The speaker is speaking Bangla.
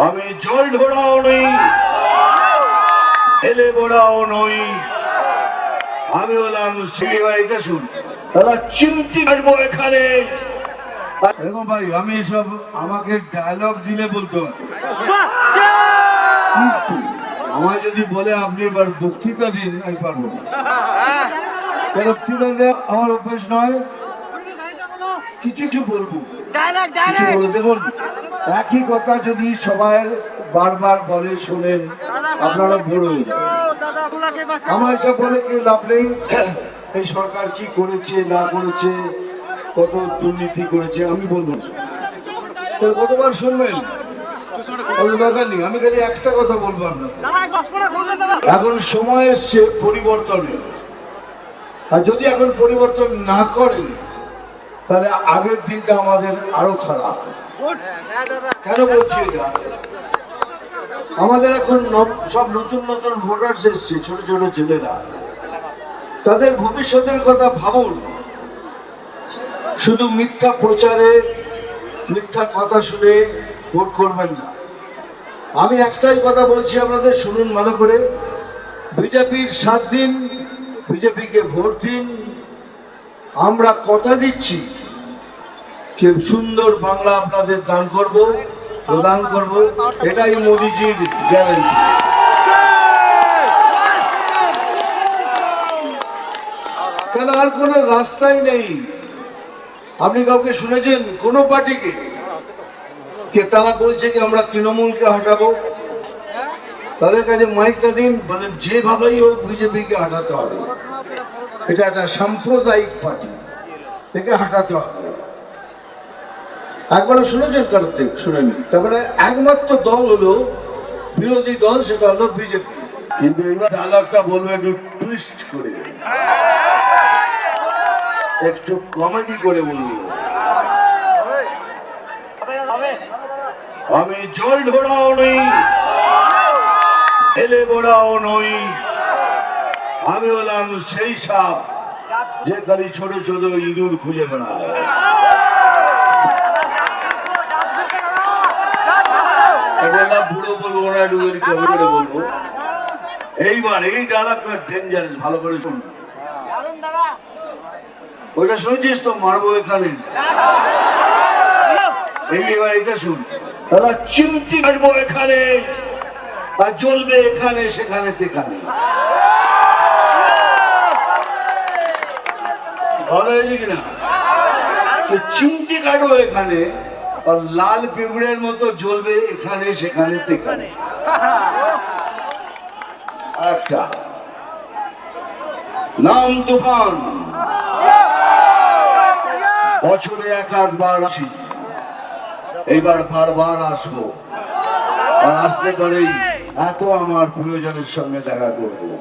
আমি জল ঢোড়াও নই এলে বোড়াও নই। আমি হলাম সিলিবাড়িটা শুন। দাদা, চিমটি কাটবো এখানে। দেখুন ভাই, আমি এসব আমাকে ডায়লগ দিলে বলতে পারি। আমায় যদি বলে আপনি এবার বক্তৃতা দিন, আমি পারব বক্তৃতা দেওয়া আমার অভ্যেস নয়? কিছু কিছু বলব। কিছু বলে দেখুন একই কথা যদি সবাই বারবার বলে শোনেন আপনারা বড় হয়ে যাবেন। আমার এসব বলে কি লাভ নেই। এই সরকার কি করেছে না করেছে কত দুর্নীতি করেছে আমি বলব না। তো কতবার শুনবেন? দরকার নেই আমি খালি একটা কথা বলব আপনাকে এখন সময় এসছে পরিবর্তনের। আর যদি এখন পরিবর্তন না করেন তাহলে আগের দিনটা আমাদের আরও খারাপ। কেন বলছি এটা? আমাদের এখন সব নতুন নতুন ভোটার্স এসছে, ছোট ছোট ছেলেরা। তাদের ভবিষ্যতের কথা ভাবুন। শুধু মিথ্যা প্রচারে, মিথ্যা কথা শুনে ভোট করবেন না। আমি একটাই কথা বলছি আপনাদের, শুনুন ভালো করে। বিজেপির সাত দিন, বিজেপিকে ভোট দিন। আমরা কথা দিচ্ছি। সুন্দর বাংলা আপনাদের দান করব, প্রদান করব, এটাই মোদিজির গ্যারান্টি কেন আর কোনো রাস্তাই নেই? আপনি কাউকে শুনেছেন? কোন পার্টিকে? কে তারা বলছে কি আমরা তৃণমূলকে হাঁটাবো? তাদের কাছে মাইকটা দিন, বলেন, যেভাবেই হোক বিজেপিকে হাঁটাতে হবে। এটা একটা সাম্প্রদায়িক পার্টি। একে হাঁটাতে হবে। একবারও শুনেছেন কারোর থেকে শুনেনি। তারপরে একমাত্র দল হলো বিরোধী দল, সেটা হলো বিজেপি। কিন্তু এবার ডায়লগটা বলব একটু টুইস্ট করে। একটু কমেডি করে বলব। আমি জল ঢোড়াও নই এলে বোড়াও নই। আমি হলাম সেই সাপ যে খালি ছোট ছোট ইঁদুর খুঁজে বেড়ায়। এটা বলব না একটু এর কমে করে বলব। এইবার এই ডায়লগটা ডেঞ্জারাস ভালো করে শুন ওইটা শুনছিস তো মারবো এখানে। এই এবার এটা শুন। দাদা চিমটি কাটবো এখানে আর জ্বলবে এখানে সেখানে তেখানে। ভালো হয়েছে কিনা? চিমটি কাটবো এখানে লাল পিঁপড়ের মতো জ্বলবে এখানে সেখানে তেখানে একটা নাম তুফান। বছরে এক আধবার আসি। এইবার বারবার আসব। আর আসলে পরেই এত আমার প্রিয়জনের সঙ্গে দেখা করব।